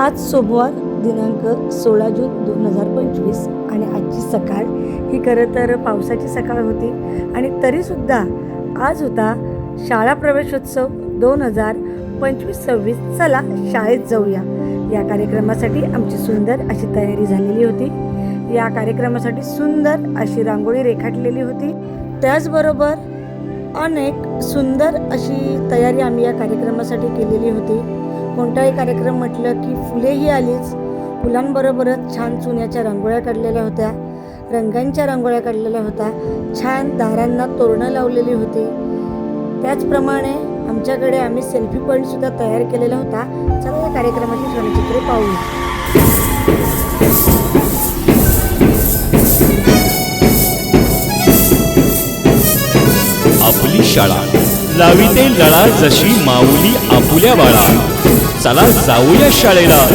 आज सोमवार दिनांक सोळा जून दोन हजार पंचवीस. आणि आजची सकाळ ही खरं तर पावसाची सकाळ होती. आणि तरीसुद्धा आज होता शाळा प्रवेशोत्सव दोन हजार पंचवीस सव्वीस. चला शाळेत जाऊया. या कार्यक्रमासाठी आमची सुंदर अशी तयारी झालेली होती. या कार्यक्रमासाठी सुंदर अशी रांगोळी रेखाटलेली होती. त्याचबरोबर अनेक सुंदर अशी तयारी आम्ही या कार्यक्रमासाठी केलेली होती. कोणताही कार्यक्रम म्हटलं की फुलेही आलीच. फुलांबरोबरच छान चुन्याच्या रांगोळ्या काढलेल्या होत्या. रंगांच्या रांगोळ्या काढलेल्या होत्या. छान दारांना तोरणं लावलेली होती. त्याचप्रमाणे आमच्याकडे आम्ही सेल्फी पॉईंटसुद्धा तयार केलेला होता. चला या कार्यक्रमाची क्षणचित्रे पाहू आपली शाळा. लाविते लळा जशी माऊली आपुल्या बाळा. चला जाऊया शाळेला.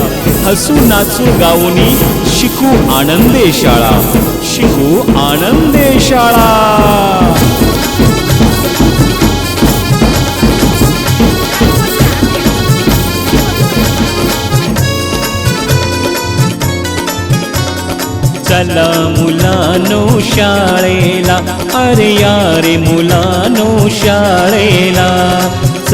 हसू नाचू गाऊनी शिकू आनंदे शाळा. शिकू आनंदे शाळा. चला मुलानो शाळेला. अरे यारे मुलानो शाळेला.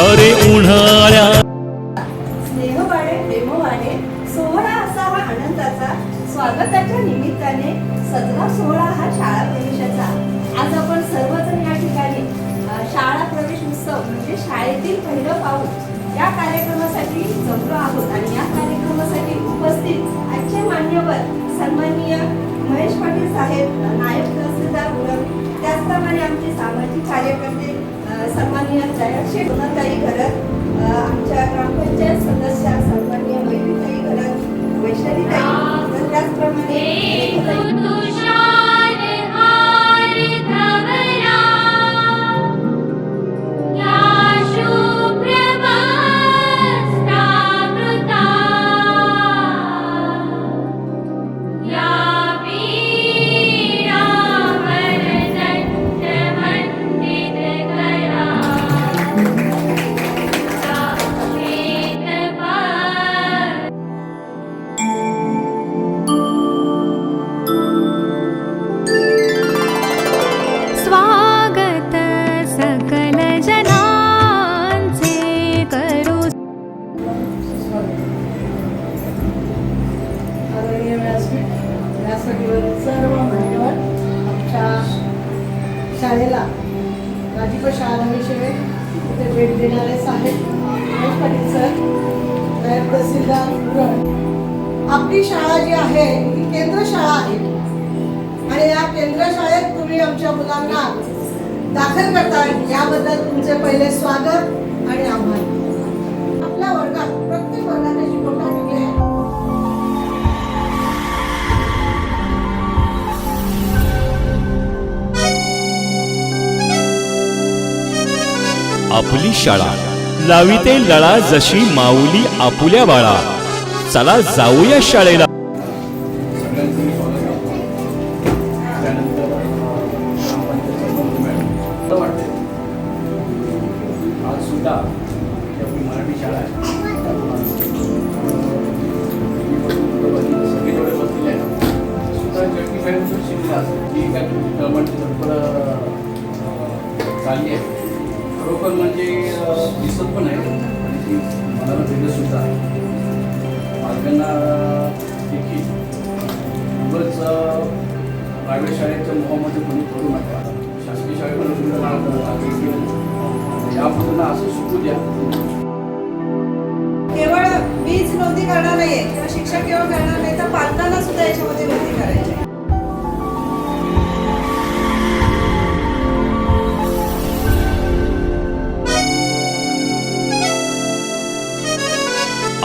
अरे उन्हाळ्या. स्नेहवाडे प्रेमवाडे सोहळा असा हा आनंदाचा स्वागताच्या निमित्ताने सतरा सोहळा हा शाळा प्रवेशाचा. आज आपण सर्वजण या ठिकाणी शाळा प्रवेश उत्सव म्हणजे शाळेतील पहिलं पाऊल या कार्यक्रमासाठी जमलो आहोत. आणि या कार्यक्रमासाठी उपस्थित आजचे मान्यवर सन्माननीय महेश पाटील साहेब नायब तहसीलदार उरण त्याचप्रमाणे आमचे सामाजिक कार्यकर्ते सन्माननीय जयश्री गुणताई घरत आमच्या ग्रामपंचायत सदस्य सन्माननीय मैत्रीताई घरत वैशालीताई. त्याचप्रमाणे शाळेला. माझी पण शाळा नवी भेट देणारे साहेब पाटील सर नायब तहसीलदार आपली शाळा जी आहे ही केंद्र शाळा आहे. आणि या केंद्र शाळेत तुम्ही आमच्या मुलांना दाखल करताय. याबद्दल तुमचे पहिले स्वागत आणि आभार. आपली शाळा. लाविते लळा जशी माऊली आपुल्या बाळा. चला जाऊया शाळेला. खरोखर म्हणजे दिसत पण आहे. आणि ती मनाला भेटत सुद्धा. आहे पालकांना देखील खूपच प्रायव्हेट शाळेच्या मोहामध्ये कोणी करू नका. शासकीय शाळेमध्ये तुमचं नाव करा असं शिकू द्या. केवळ वीज नोंदी करणार नाहीये किंवा शिक्षक केवळ करणार नाही तर पालकांना सुद्धा याच्यामध्ये नोंदी करायची.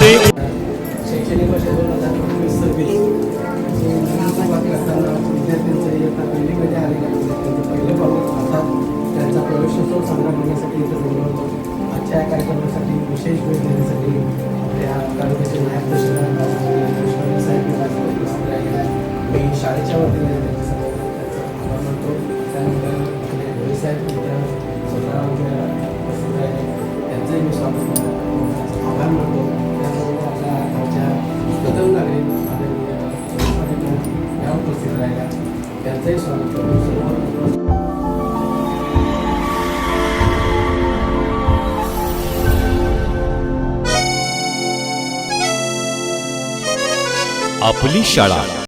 रे शैक्षणिक वर्ष दोन हजार पंचवीस सव्वीस. सुरुवात करताना विद्यार्थ्यांचं इयत्ता पहिलीमध्ये आलेल्या विद्यार्थ्यांचे पहिले पाऊल अर्थात त्यांचा प्रवेशोत्सव साजरा करण्यासाठी इथं बोललो आजच्या या कार्यक्रमासाठी विशेष वेळ देण्यासाठी आपल्या तालुक्याचे नायब तहसीलदार साहेब मी शाळेच्या वतीने त्यांचा आभार त्यानंतर साहेब या उपस्थित त्यांचंही स्वागत करतो सर्व आपली शाळा.